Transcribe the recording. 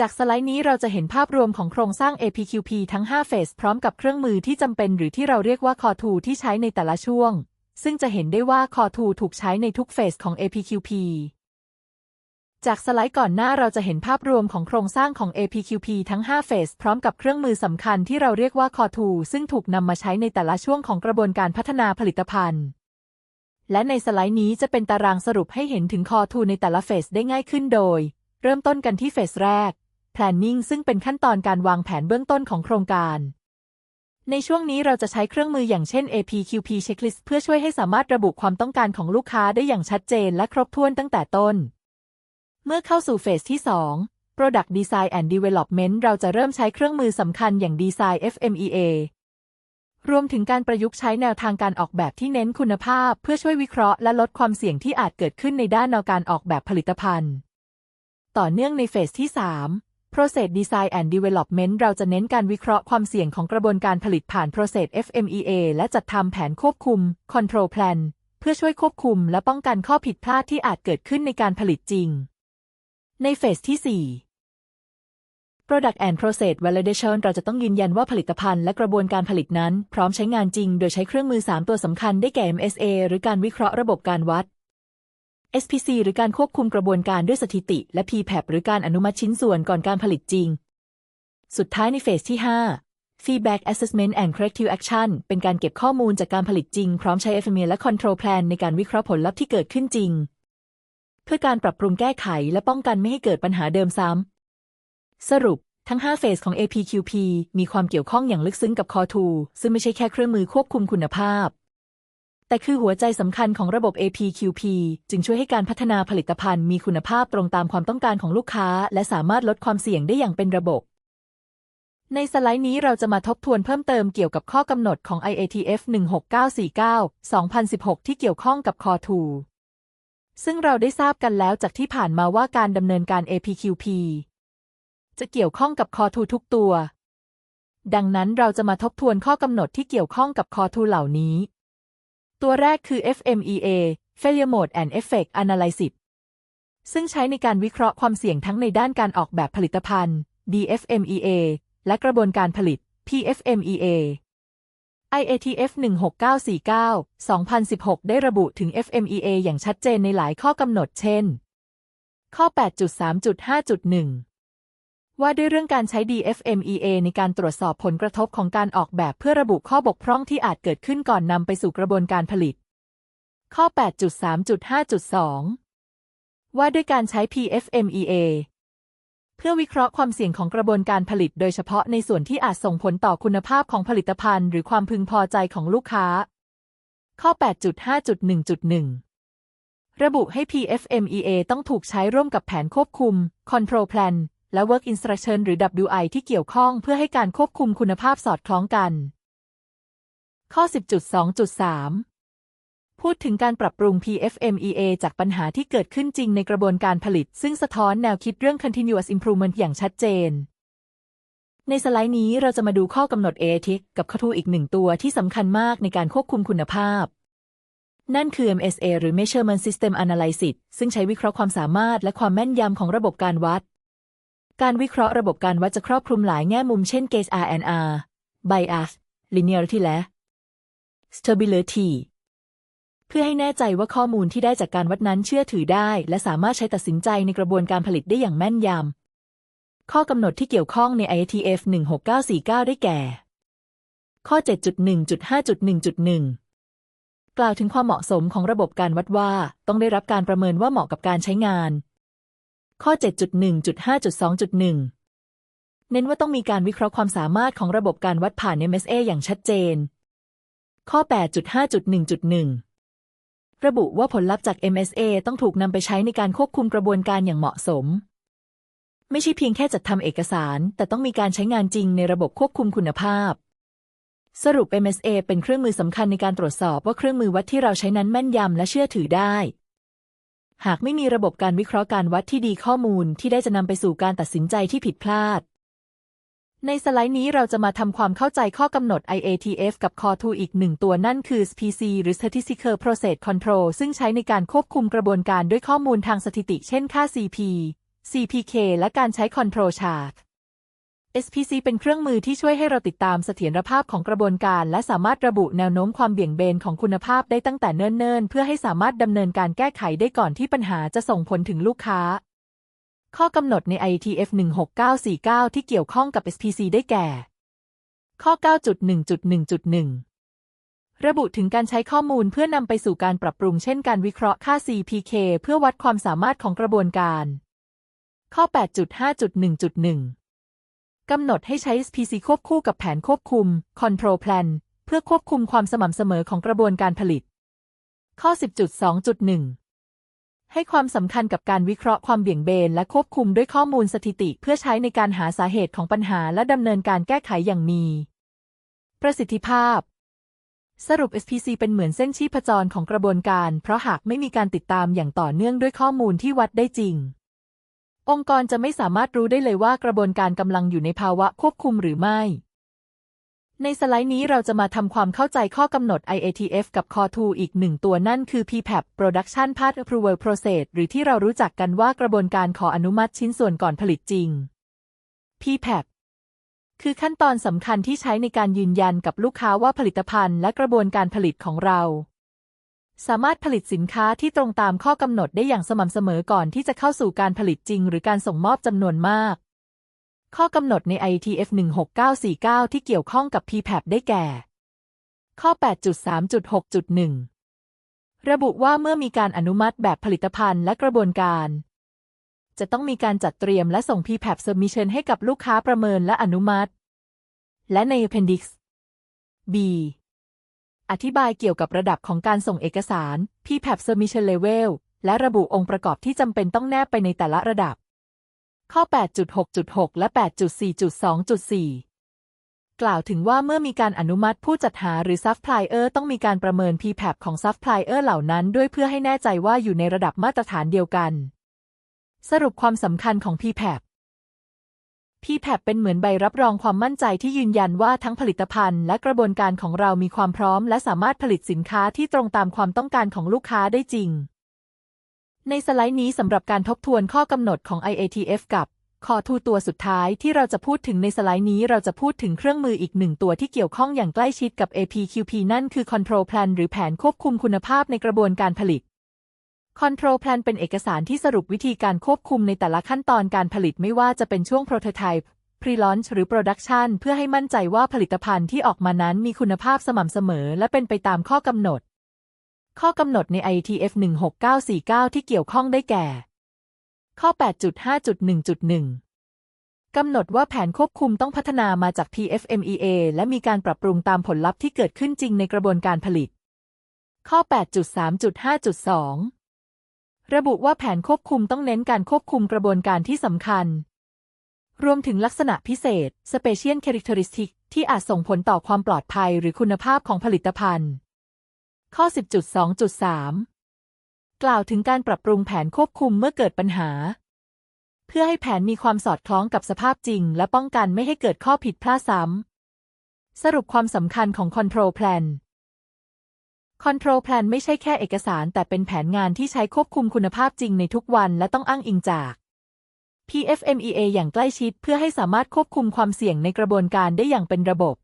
จากสไลด์นี้เราจะเห็นภาพรวมของโครงสร้าง APQP ทั้ง 5 เฟสพร้อมกับเครื่องมือที่จำเป็นหรือที่เราเรียกว่า Core 2ที่ใช้ในแต่ละช่วง ซึ่งจะเห็นได้ว่า Core 2ถูกใช้ในทุกเฟสของ APQP จากสไลด์ก่อนหน้าเราจะเห็นภาพรวมของโครงสร้างของ APQP ทั้ง 5 เฟสพร้อมกับเครื่องมือสำคัญที่เราเรียกว่า Core 2ซึ่งถูกนำมาใช้ในแต่ละช่วงของกระบวนการพัฒนาผลิตภัณฑ์ และในสไลด์นี้จะเป็นตารางสรุปให้เห็นถึง Core 2ในแต่ละเฟสได้ง่ายขึ้นโดย เริ่มต้นกันที่เฟสแรก planning ซึ่งเป็นขั้นตอนการวางแผนเบื้องต้นของโครงการ ในช่วงนี้เราจะใช้เครื่องมืออย่างเช่น APQP checklist เพื่อช่วยให้สามารถระบุความต้องการของลูกค้าได้อย่างชัดเจนและครบถ้วนตั้งแต่ต้น เมื่อเข้าสู่เฟสที่ 2 Product Design and Development เราจะเริ่มใช้เครื่องมือสำคัญอย่าง Design FMEA รวมถึงการประยุกต์ใช้แนวทางการออกแบบที่เน้นคุณภาพ เพื่อช่วยวิเคราะห์และลดความเสี่ยงที่อาจเกิดขึ้นในด้านแนวการออกแบบผลิตภัณฑ์ ต่อเนื่องในเฟสที่ 3 Process Design and Development เราจะเน้นการวิเคราะห์ความเสี่ยงของกระบวนการผลิตผ่าน Process FMEA และจัดทำแผนควบคุม Control Plan เพื่อช่วยควบคุมและป้องกันข้อผิดพลาดที่อาจเกิดขึ้นในการผลิตจริง ในเฟสที่ 4 Product and Process Validation เราจะต้องยืนยันว่าผลิตภัณฑ์และกระบวนการผลิตนั้น พร้อมใช้งานจริง โดยใช้เครื่องมือ 3 ตัวสำคัญได้แก่ MSA หรือการวิเคราะห์ระบบการวัด SPC หรือการควบคุมกระบวนการด้วยสถิติ และ PPAP หรือการอนุมัติชิ้นส่วนก่อนการผลิตจริง สุดท้ายในเฟสที่ 5 Feedback Assessment and Corrective Action เป็นการเก็บข้อมูลจากการผลิตจริง พร้อมใช้ FMEA และ Control Plan ในการวิเคราะห์ผลลัพธ์ที่เกิดขึ้นจริง เพื่อการปรับปรุงแก้ไขและป้องกันไม่ให้เกิดปัญหาเดิมซ้ำ สรุปทั้ง 5 เฟสของ APQP มีความเกี่ยวข้องอย่างลึกซึ้งกับ Core 2ซึ่งไม่ใช่แค่เครื่องมือควบคุมคุณภาพ แต่คือหัวใจสำคัญของระบบ APQP จึงช่วยให้การพัฒนาผลิตภัณฑ์มีคุณภาพตรงตามความต้องการของลูกค้า และสามารถลดความเสี่ยงได้อย่างเป็นระบบ ในสไลด์นี้เราจะมาทบทวนเพิ่มเติมเกี่ยวกับข้อกำหนดของ IATF 16949-2016 ที่เกี่ยวข้องกับ Core 2ซึ่งเราได้ทราบกันแล้วจากที่ผ่านมาว่าการดำเนินการ APQP จะเกี่ยวข้องกับ Core 2ทุกตัว ดังนั้นเราจะมาทบทวนข้อกำหนดที่เกี่ยวข้องกับ Core 2เหล่านี้ ตัวแรกคือ FMEA Failure Mode and Effect Analysis ซึ่งใช้ในการวิเคราะห์ความเสี่ยงทั้งในด้านการออกแบบผลิตภัณฑ์ DFMEA และกระบวนการผลิต PFMEA IATF 16949-2016 ได้ระบุถึง FMEA อย่างชัดเจนในหลายข้อกำหนดเช่น ข้อ 8.3.5.1 ว่าด้วยเรื่องการใช้ DFMEA ในการตรวจสอบผลกระทบของการออกแบบเพื่อระบุข้อบกพร่องที่อาจเกิดขึ้นก่อนนำไปสู่กระบวนการผลิต ข้อ 8.3.5.2 ว่าด้วยการใช้ PFMEA เพื่อวิเคราะห์ความเสี่ยงของกระบวนการผลิต โดยเฉพาะในส่วนที่อาจส่งผลต่อคุณภาพของผลิตภัณฑ์ หรือความพึงพอใจของลูกค้า ข้อ 8.5.1.1 ระบุให้ PFMEA ต้องถูกใช้ร่วมกับแผนควบคุม Control Plan และ Work Instruction หรือ WI ที่เกี่ยวข้องเพื่อให้การควบคุมคุณภาพสอดคล้องกัน ข้อ 10.2.3 พูดถึงการปรับปรุง PFMEA จากปัญหาที่เกิดขึ้นจริงในกระบวนการผลิต ซึ่งสะท้อนแนวคิดเรื่อง continuous improvement อย่างชัดเจนในสไลด์นี้เราจะมาดูข้อกำหนด ATIC กับข้อทูอีกหนึ่งตัวที่สำคัญมากในการควบคุมคุณภาพ นั่นคือ MSA หรือ Measurement System Analysis ซึ่งใช้วิเคราะห์ความสามารถและความแม่นยำของระบบการวัด การวิเคราะห์ระบบการวัดจะครอบคลุมหลายแง่มุมเช่น Gauge RNR Bias Linearity และ Stability เพื่อให้แน่ใจว่าข้อมูลที่ได้จากการวัดนั้นเชื่อถือได้ และสามารถใช้ตัดสินใจในกระบวนการผลิตได้อย่างแม่นยำ ข้อกำหนดที่เกี่ยวข้องใน IATF 16949 ได้แก่ ข้อ 7.1.5.1.1 กล่าวถึงความเหมาะสมของระบบการวัดว่า ต้องได้รับการประเมินว่าเหมาะกับการใช้งาน ข้อ 7.1.5.2.1เน้นว่าต้องมีการวิเคราะห์ความสามารถของระบบการวัดผ่าน MSA อย่างชัดเจน ข้อ 8.5.1.1 ระบุว่าผลลัพธ์จาก MSA ต้องถูกนำไปใช้ในการควบคุมกระบวนการอย่างเหมาะสม ไม่ใช่เพียงแค่จัดทำเอกสาร แต่ต้องมีการใช้งานจริงในระบบควบคุมคุณภาพ สรุป MSA เป็นเครื่องมือสำคัญในการตรวจสอบว่าเครื่องมือวัดที่เราใช้นั้นแม่นยำและเชื่อถือได้ หากไม่มีระบบการวิเคราะห์การวัดที่ดีข้อมูลที่ได้จะนำไปสู่การตัดสินใจที่ผิดพลาด ในสไลด์นี้เราจะมาทำความเข้าใจข้อกำหนด IATF กับ Core 2อีกหนึ่งตัวนั่นคือ SPC หรือ Statistical Process Control ซึ่งใช้ในการควบคุมกระบวนการด้วยข้อมูลทางสถิติ เช่นค่า CP CPK และการใช้ Control Chart SPC เป็นเครื่องมือที่ช่วยให้เราติดตามเสถียรภาพของกระบวนการ และสามารถระบุแนวโน้มความเบี่ยงเบนของคุณภาพได้ตั้งแต่เนิ่นๆ เพื่อให้สามารถดำเนินการแก้ไขได้ก่อนที่ปัญหาจะส่งผลถึงลูกค้า ข้อกำหนดใน ITF 16949 ที่เกี่ยวข้องกับ SPC ได้แก่ ข้อ 9.1.1.1 ระบุถึงการใช้ข้อมูลเพื่อนำไปสู่การปรับปรุงเช่นการวิเคราะห์ค่า CPK เพื่อวัดความสามารถของกระบวนการ ข้อ 8.5.1.1 กำหนดให้ใช้ SPC ควบคู่กับแผนควบคุม Control Plan เพื่อควบคุมความสม่ำเสมอของกระบวนการผลิต ข้อ 10.2.1 ให้ความสำคัญกับการวิเคราะห์ความเบี่ยงเบน และควบคุมด้วยข้อมูลสถิติ เพื่อใช้ในการหาสาเหตุของปัญหาและดำเนินการแก้ไขอย่างมี ประสิทธิภาพ สรุป SPC เป็นเหมือนเส้นชีพจรของกระบวนการ เพราะหากไม่มีการติดตามอย่างต่อเนื่องด้วยข้อมูลที่วัดได้จริง องค์กรจะไม่สามารถรู้ได้เลยว่ากระบวนการกำลังอยู่ในภาวะควบคุมหรือไม่ ในสไลด์นี้เราจะมาทำความเข้าใจข้อกำหนด IATF กับ Core 2อีกหนึ่งตัวนั่นคือ PPAP Production Part Approval Process หรือที่เรารู้จักกันว่ากระบวนการขออนุมัติชิ้นส่วนก่อนผลิตจริง PPAP คือขั้นตอนสำคัญที่ใช้ในการยืนยันกับลูกค้าว่าผลิตภัณฑ์และกระบวนการผลิตของเรา สามารถผลิตสินค้าที่ตรงตามข้อกำหนดได้อย่างสม่ำเสมอก่อนที่จะเข้าสู่การผลิตจริง หรือการส่งมอบจำนวนมาก ข้อกำหนดใน ITF 16949 ที่เกี่ยวข้องกับ PPAP ได้แก่ ข้อ 8.3.6.1 ระบุว่าเมื่อมีการอนุมัติแบบผลิตภัณฑ์และกระบวนการ จะต้องมีการจัดเตรียมและส่ง PPAP Submission ให้กับลูกค้าประเมินและอนุมัติ และใน Appendix B อธิบายเกี่ยวกับระดับของการส่งเอกสาร PPAP Submission Level และระบุองค์ประกอบที่จำเป็นต้องแนบไปในแต่ละระดับ ข้อ 8.6.6 และ 8.4.2.4 กล่าวถึงว่าเมื่อมีการอนุมัติผู้จัดหาหรือซัพพลายเออร์ต้องมีการประเมิน PPAP ของซัพพลายเออร์เหล่านั้นด้วยเพื่อให้แน่ใจว่าอยู่ในระดับมาตรฐานเดียวกัน สรุปความสำคัญของ PPAP PPAP เป็นเหมือนใบรับรองความมั่นใจที่ยืนยันว่าทั้งผลิตภัณฑ์ และกระบวนการของเรามีความพร้อม และสามารถผลิตสินค้าที่ตรงตามความต้องการของลูกค้าได้จริง ในสไลด์นี้สำหรับการทบทวนข้อกำหนดของ IATF กับคอทูตัวสุดท้ายที่เราจะพูดถึงในสไลด์นี้เราจะพูดถึงเครื่องมืออีกหนึ่งตัวที่เกี่ยวข้องอย่างใกล้ชิดกับ APQP นั่นคือ Control Plan หรือแผนควบคุมคุณภาพในกระบวนการผลิต Control Plan เป็นเอกสารที่สรุปวิธีการควบคุมในแต่ละขั้นตอนการผลิตไม่ว่าจะเป็นช่วง Prototype Pre-launch หรือ Production เพื่อให้มั่นใจว่าผลิตภัณฑ์ที่ออกมานั้นมีคุณภาพสม่ำเสมอ และเป็นไปตามข้อกำหนด ข้อกำหนดใน ITF 16949 ที่เกี่ยวข้องได้แก่ ข้อ 8.5.1.1กำหนดว่าแผนควบคุมต้องพัฒนามาจาก PFMEA และมีการปรับปรุงตามผลลัพธ์ที่เกิดขึ้นจริงในกระบวนการผลิต ข้อ 8.3.5.2 ระบุว่าแผนควบคุมต้องเน้นการควบคุมกระบวนการที่สำคัญ รวมถึงลักษณะพิเศษ Special Characteristic ที่อาจส่งผลต่อความปลอดภัยหรือคุณภาพของผลิตภัณฑ์ ข้อ 10.2.3 กล่าวถึงการปรับปรุงแผนควบคุมเมื่อเกิดปัญหา เพื่อให้แผนมีความสอดคล้องกับสภาพจริง และป้องกันไม่ให้เกิดข้อผิดพลาดซ้ำสรุปความสำคัญของ Control Plan Control Plan ไม่ใช่แค่เอกสาร แต่เป็นแผนงานที่ใช้ควบคุมคุณภาพจริงในทุกวันและต้องอ้างอิงจาก PFMEA อย่างใกล้ชิดเพื่อให้สามารถควบคุมความเสี่ยงในกระบวนการได้อย่างเป็นระบบ